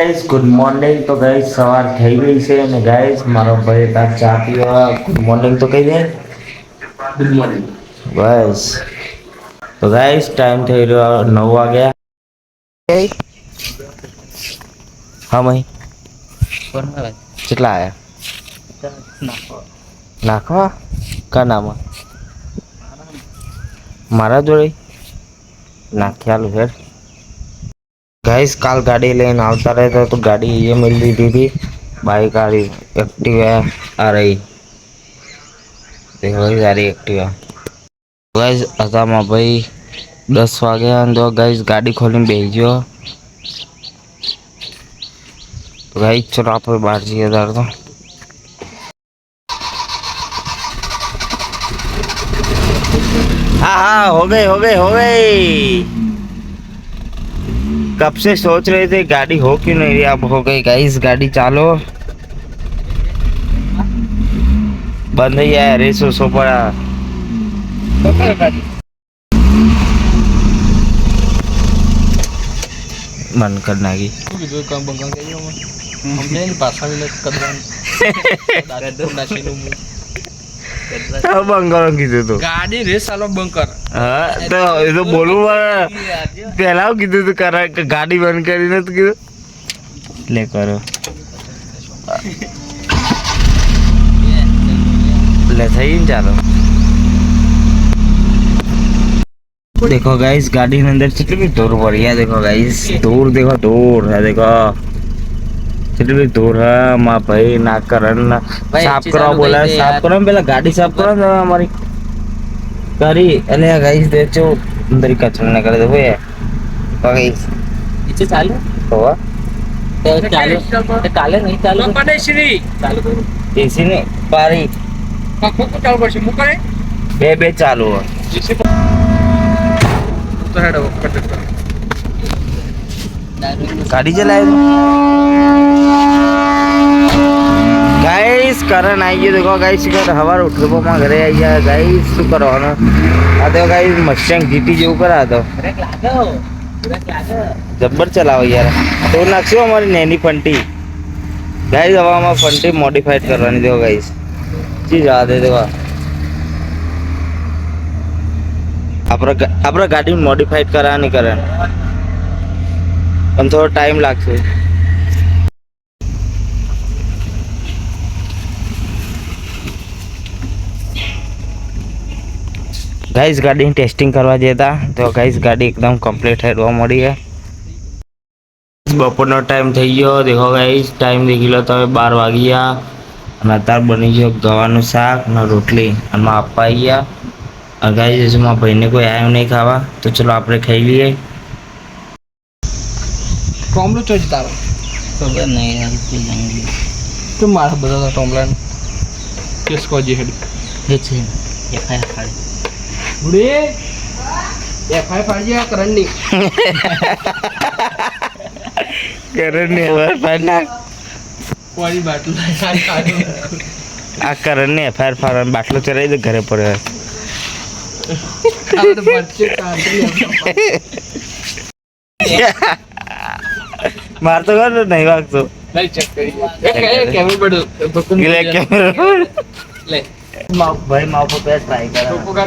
गइज good Monday तो guys सवार થઈ ગઈ છે અને गाइस મારા ભાઈ કા ચા પીવા ગુડ મોર્નિંગ તો કહી દે ગાઈસ તો ગાઈસ ટાઈમ થઈ ગયો 9 વાગ્યા હા મહી કોણ આયા કેટલા આયા નાખો નાખો કનામાં મારા દોળી નાખી આલ હે ગાઈસ કાલ ગાડી લઈને આવતા રહેતા તો ગાડી ये मिल रही थी, थी बाइक आ रही एक्टिवा आ रही देखो सारी एक्टिवा ગાઈસ હતામાં ભાઈ દસ વાગ્યા તો ગાઈસ ગાડી ખોલીને બેસી ગયો તો ગાઈસ ચલો આપણે બહાર જઈએ તાર તો હા હા હો ગઈ હો ગઈ હો ગઈ कब से सोच रहे थे गाड़ी हो क्यों नहीं रही अब हो गई गाइस गाड़ी चालो बंद ही है रेस सो पड़ा मन करना की काम पासा मिला कदम બંક કરો gitu tuh. Gak ada deh salam કર Ah, tuh itu, તો બોલવું પડે પેલા કીધું તું કરા ગાડી બંધ કરીને તો કીધું એટલે કરો देखो गाइस गाड़ी के अंदर कितनी दूर बढ़िया देखो गाइस दूर देखो दूर है देखो કેટલી ધૂળ માં ભાઈ ના કરણ સાફ કરવા બોલા સાફ કરો પેલા ગાડી સાફ કરો ને અમારી કરી અને ગાઈસ દેજો અંદર કચરો ના કરે દો એ ગાઈસ નીચે ચાલે હોવા ચાલે કાલે નહીં ચાલે પડે શ્રી ચાલુ એસી ને પારી ચાલુ પડશે મુકાય બે બે ચાલુ ગાડી ચલાવી કરણ આવી ગયો દેખો ગાઈસ શું સવારે ઉઠવામાં ઘરે આવી ગયા ગાઈ શું કરવાનું આ તો ગાઈસ મસ્ટેંગ જીટી જેવું કરા તો જબ્બર ચલાવો યાર તો નાખશું અમારી નેની ફંટી ગાઈસ હવામાં ફંટી મોડિફાઈડ કરવાની દેવો ગાઈસ ચીજ જવા દે દેવા આપણે આપણે ગાડી મોડિફાઈડ કરાવવાની કરે પણ થોડો ટાઈમ લાગશે गाइस गाड़ी टेस्टिंग करवा जाता तो गाइस गाड़ी एकदम कंप्लीट है रो मड़ी है बपोर टाइम थी गो देखो गाइस टाइम देख लो ते तो बार अतार बनी गो गु शाक रोटली आप गाइस जैसे मैं भाई ने कोई आया नहीं खावा तो चलो आप खाई लिए तो मार बता टॉमलाइन किसको जी हेड ये चीन ये खाया खाली ભૂડી આ કરણની બાટલો આ એફઆઈઆર ફાડવાનો બાટલો ચડાવી દે ઘરે પડ્યો મારતો કર નહીં વાગતો ભાઈ માફ ટ્રાય કરે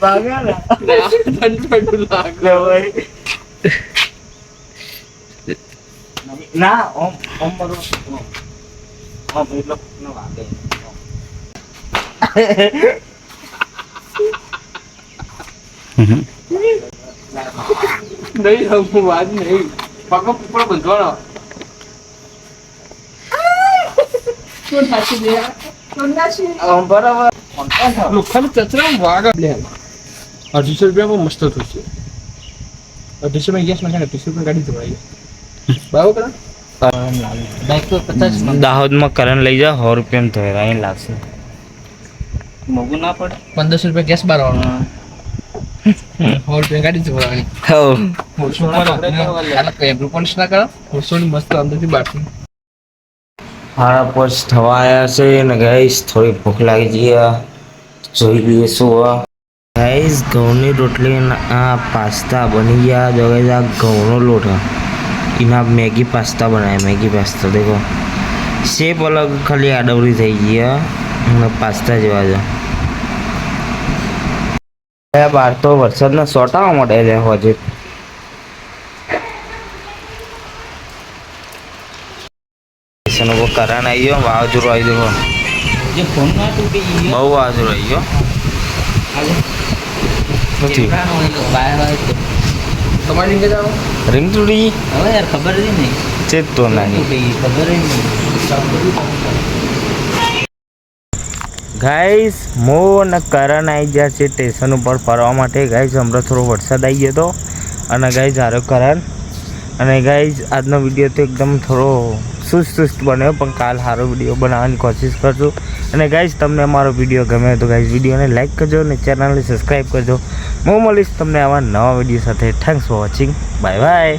Bangala. Nakakatanford mo lang. Laway. Na, om, om marunong ko. Om, ilok na wagay. Đấy không mà anh này. Bạn có có bình thường rồi. Con thật chứ gì á? Con đã chứ. Ông bắt đầu. Lúc khăn chặt ra quá gặp liền. અઢીસો રૂપિયામાં મસ્ત હતું છે અઢીસો માં gas નાખે અઢીસો રૂપિયા ગાડી ધોવાઈ બરાબર કરે દાહોદમાં કરંટ લઈ જાઓ સો રૂપિયામાં ધોયેલા અહીં લાગશે પંદરસો રૂપિયા ગેસ બારવાનો સો રૂપિયા ગાડી ધોવાની ના કરો હોળસોડ મસ્ત અંદરથી બાટલી હારા પોસ્ટ થવાયા છે ને ગઈશ થોડી ભૂખ લાગી જઈએ જોઈ લઈએ શું ગાઈસ ઘઉંની રોટલી આ પાસ્તા બની ગયા જો ગાઈસ આ ઘઉંનો લોટ એના મેગી પાસ્તા બનાવ્યા મેગી પાસ્તા દેખો શેપ અલગ ખાલી આડવરી થઈ ગયા અને પાસ્તા જેવા છે બહાર તો વરસાદના સોટાવા માટે છે હોજે કરંટ આવી ગયો વાવાઝોડું આવી ગયો બહુ વાવાઝોડું આવી ગયો નથી મો અને કરણ આવી ગયા છે સ્ટેશન ઉપર ફરવા માટે ગાઈસ હમણાં થોડો વરસાદ આવી ગયો હતો અને ગાઈસ આરો કરણ અને ગાઈઝ આજનો વિડીયો તો એકદમ થોડો સુસ્ત સુસ્ત બન્યો પણ કાલ સારો વિડીયો બનાવવાની કોશિશ કરશું અને ગાઈઝ તમને અમારો વિડીયો ગમે તો ગાઈઝ વિડીયોને લાઇક કરજો અને ચેનલને સબસ્ક્રાઈબ કરજો હું મળીશ તમને આવા નવા વિડીયો સાથે thanks for watching bye bye